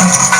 Gracias.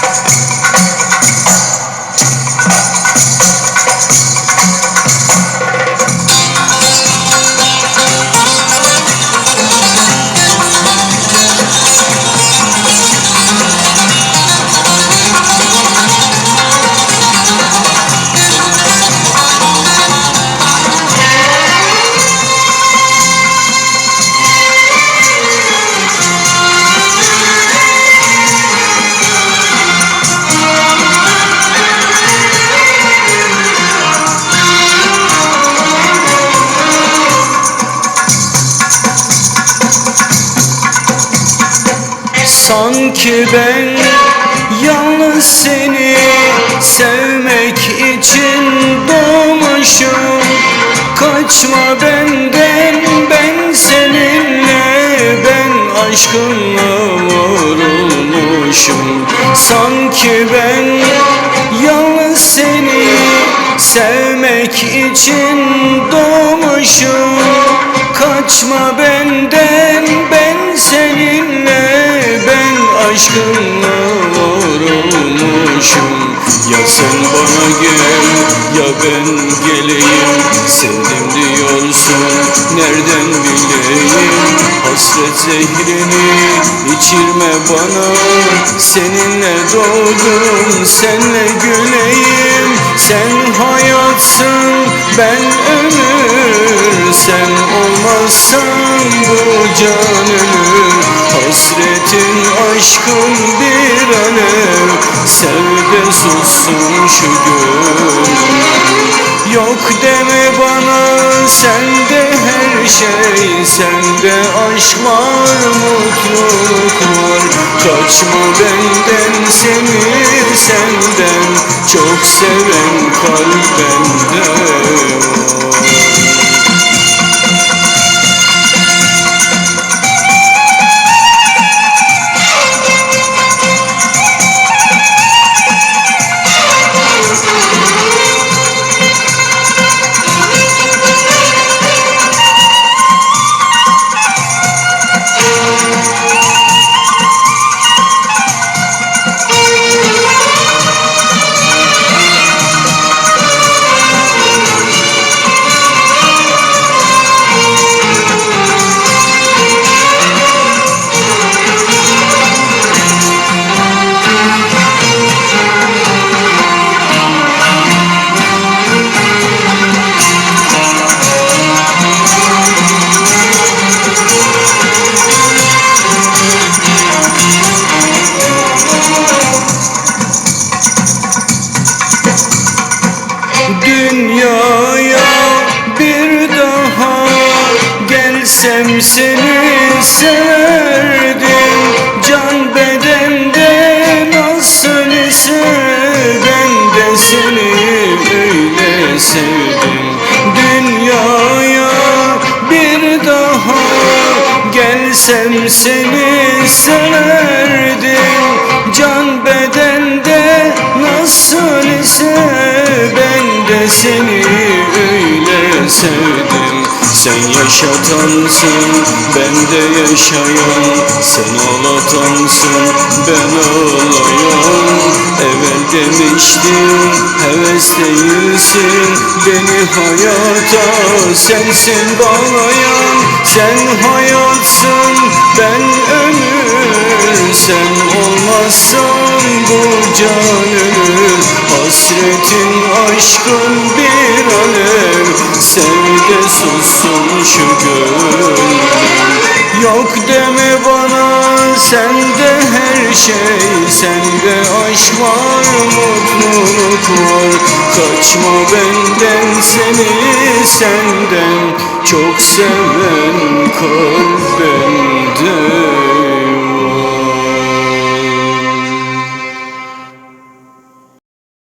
Sanki ben yalnız seni sevmek için doğmuşum. Kaçma benden ben seninle ben aşkınla vurulmuşum. Sanki ben yalnız seni sevmek için doğmuşum. Kaçma benden aşkınla vurulmuşum Ya sen bana gel ya ben geleyim. Sevdim diyorsun nereden bileyim? Hasret zehrini içirme bana. Seninle doğdum senle güleyim. Sen hayatsın ben ömür. Sen olmazsan bu can ölür sussun şu gönül Yok deme bana sende her şey Sende aşk var mutluluk var. Kaçma benden seni senden Çok seven kalp bende var Dünyaya bir daha gelsem seni severdim Can bedende nasıl ise ben de seni öyle sevdim. Dünyaya bir daha gelsem seni severdim Can bedende nasıl ise ben de seni Sen yaşatansın ben de yaşayan Sen ağlatansın ben ağlayan Evvel demiştin heves değilsin Beni hayata sensin bağlayan Sen hayatsın. Ben ömür Sen olmazsan bu can ölür Hasretin aşkın bir de sussun şu gönül Yok deme bana sende her şey Sende aşk var mutluluk var. Kaçma benden seni senden Çok seven kalp